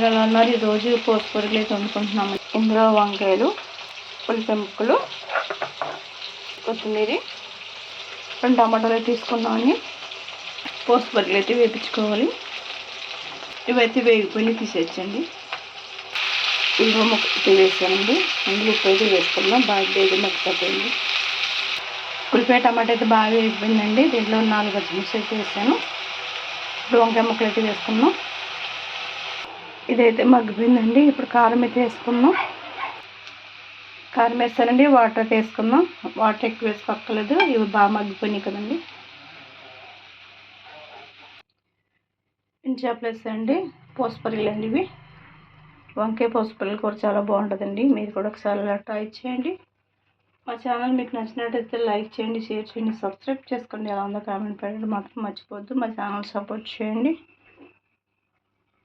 ఇలా ఉన్నారు ఈరోజు పోసు అయితే వండుకుంటున్నాము ఇందులో వంకాయలు ఉల్లిపాయ ముక్కలు కొత్తిమీర రెండు టమాటాలు అయితే తీసుకున్నామని పోసు అయితే వేపించుకోవాలి. ఇవైతే వేగిపోయి తీసేయచ్చండి. ఇంకో ముక్క వేసానండి. అందులో ఉప్పు అయితే వేసుకున్నాం. బాగా వేగి మగ్గిపోయింది. పులిపాయ టమాటా అయితే బాగా వేగిపోయిందండి. దీంట్లో నాలుగు పచ్చిమిర్చి అయితే వేసాను. ఇప్పుడు వంకాయ ముక్కలు అయితే వేసుకున్నాం ఇదైతే మగ్గిపోయిందండి. ఇప్పుడు కారం అయితే వేసుకుందాం. కారం వేస్తానండి. వాటర్ వేసుకుందాం. వాటర్ ఎక్కువ వేసుకోక్కర్లేదు ఇవి బాగా మగ్గిపోయినాయి కదండి. చేపలు వేస్తాయండి పోసుపరిగలండి ఇవి. వంకాయ పోసుపల్లి కూర చాలా బాగుంటుందండి. మీరు కూడా ఒకసారి అలా ట్రై చేయండి. మా ఛానల్ మీకు నచ్చినట్టయితే లైక్ చేయండి షేర్ చేయండి సబ్స్క్రైబ్ చేసుకోండి. ఎలా ఉందో కామెంట్ పెట్టడం మాత్రం మర్చిపోవద్దు. మా ఛానల్ సపోర్ట్ చేయండి.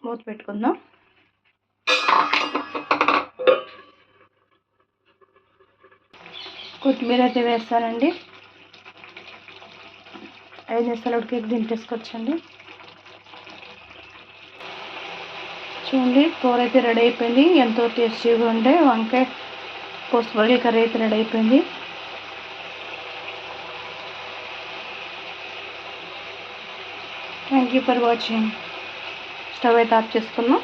మూత పెట్టుకుందాం. కొత్తిమీర అయితే వేస్తానండి. ఐదు నిమిషాలు ఉడికి దింపేసుకొచ్చండి చూడండి కూర అయితే రెడీ అయిపోయింది. ఎంతో టేస్టీగా ఉండే వంకాయ పోస్ట్ కర్రీ అయితే రెడీ అయిపోయింది. Thank you for watching stove అయితే ఆఫ్ చేసుకున్నాం.